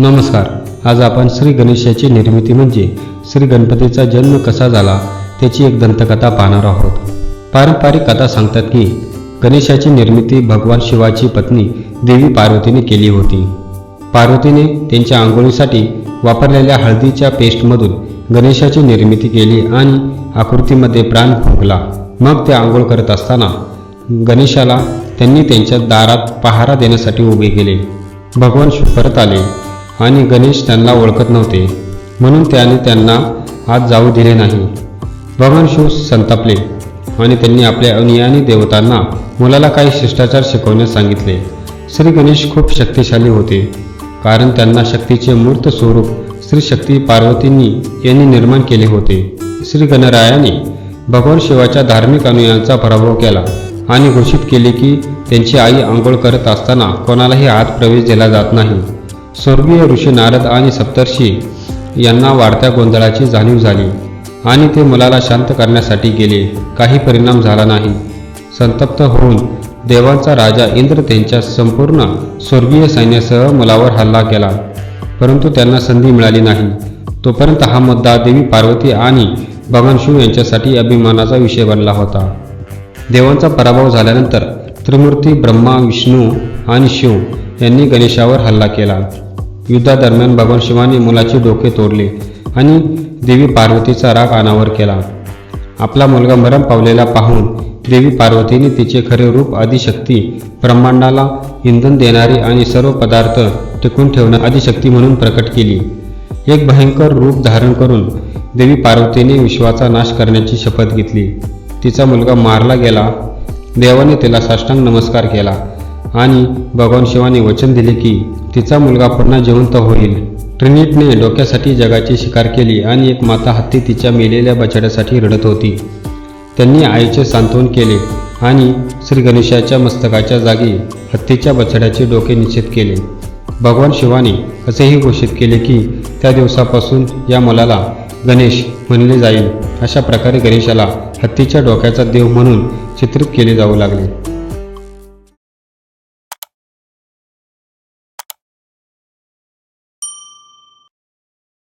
नमस्कार. आज आपण श्री गणेशाची निर्मिती म्हणजे श्री गणपतीचा जन्म कसा झाला त्याची एक दंतकथा पाहणार आहोत. पारंपरिक कथा सांगतात की गणेशाची निर्मिती भगवान शिवाची पत्नी देवी पार्वतीने केली होती. पार्वतीने त्यांच्या आंघोळीसाठी वापरलेल्या हळदीच्या पेस्टमधून गणेशाची निर्मिती केली आणि आकृतीमध्ये प्राण फुंकला मग ते आंघोळ करत असताना गणेशाला त्यांनी त्यांच्या दारात पहारा देण्यासाठी उभे केले. भगवान परत आले. आणि गणेश त्यांना ओळखत नव्हते. म्हणून त्याने त्यांना आत जाऊ दिले नाही. भगवान शिव संतापले आणि त्यांनी आपल्या अनियानी देवतांना मुलाला काही शिष्टाचार शिकवण्यास सांगितले. श्री गणेश खूप शक्तिशाली होते कारण त्यांना शक्तीचे मूर्त स्वरूप श्री शक्ती पार्वतींनी यांनी निर्माण केले होते. श्री गणरायाने भगवान शिवाच्या धार्मिक अनुयायांचा पराभव केला आणि घोषित केले की त्यांची आई आंघोळ करत असताना कोणालाही आत प्रवेश दिला जात नाही. स्वर्गीय ऋषी नारद आणि सप्तर्षी यांना वाढत्या गोंधळाची जाणीव झाली आणि ते मुलाला शांत करण्यासाठी गेले. काही परिणाम झाला नाही. संतप्त होऊन देवांचा राजा इंद्र त्यांच्या संपूर्ण स्वर्गीय सैन्यासह मुलावर हल्ला केला. परंतु त्यांना संधी मिळाली नाही. तोपर्यंत हा मुद्दा देवी पार्वती आणि भगवान शिव यांच्यासाठी अभिमानाचा विषय बनला होता. देवांचा पराभव झाल्यानंतर त्रिमूर्ती ब्रह्मा विष्णू आणि शिव यांनी गणेशावर हल्ला केला. युद्धादरम्यान भगवान शिवाने मुलाचे डोके तोडले आणि देवी पार्वतीचा राग अनावर केला. आपला मुलगा मरण पावलेला पाहून देवी पार्वतीने तिचे खरे रूप आदिशक्ती ब्रह्मांडाला इंधन देणारी आणि सर्व पदार्थ टिकून ठेवणं आदिशक्ती म्हणून प्रकट केली. एक भयंकर रूप धारण करून देवी पार्वतीने विश्वाचा नाश करण्याची शपथ घेतली. तिचा मुलगा मारला गेला. देवाने तिला साष्टांग नमस्कार केला. आणि भगवान शिवाने वचन दिले की तिचा मुलगा पुन्हा जिवंत होईल. ट्रिनिटने डोक्यासाठी जगाची शिकार केली आणि एक माता हत्ती तिच्या मेलेल्या बछड्यासाठी रडत होती. त्यांनी आईचे सांत्वन केले आणि श्री गणेशाच्या मस्तकाच्या जागी हत्तीच्या बछड्याचे डोके निश्चित केले. भगवान शिवाने असेही घोषित केले की त्या दिवसापासून या मुलाला गणेश म्हणले जाईल. अशा प्रकारे गणेशाला हत्तीच्या डोक्याचा देव म्हणून चित्रित केले जाऊ लागले.